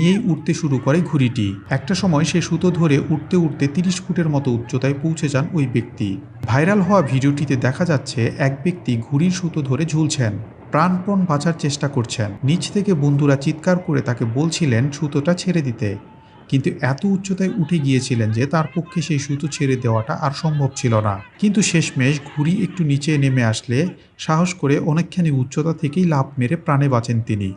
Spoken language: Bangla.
নিয়েই উঠতে শুরু করে ঘুড়িটি। একটা সময় সে সুতো ধরে উঠতে উঠতে তিরিশ ফুটের মতো উচ্চতায় পৌঁছে যান ওই ব্যক্তি। ভাইরাল হওয়া ভিডিওটিতে দেখা যাচ্ছে, এক ব্যক্তি ঘুড়ির সুতো ধরে ঝুলছেন, প্রাণপণ বাঁচার চেষ্টা করছেন। নিচ থেকে বন্ধুরা চিৎকার করে তাকে বলছিলেন সুতোটা ছেড়ে দিতে। কিন্তু এত উচ্চতায় উঠে গিয়েছিলেন যে তার পক্ষে সেই সুতো ছেড়ে দেওয়াটা আর সম্ভব ছিল না। কিন্তু শেষমেশ ঘুড়ি একটু নিচে নেমে আসলে সাহস করে অনেকখানি উচ্চতা থেকেই লাফ মেরে প্রাণে বাঁচেন তিনি।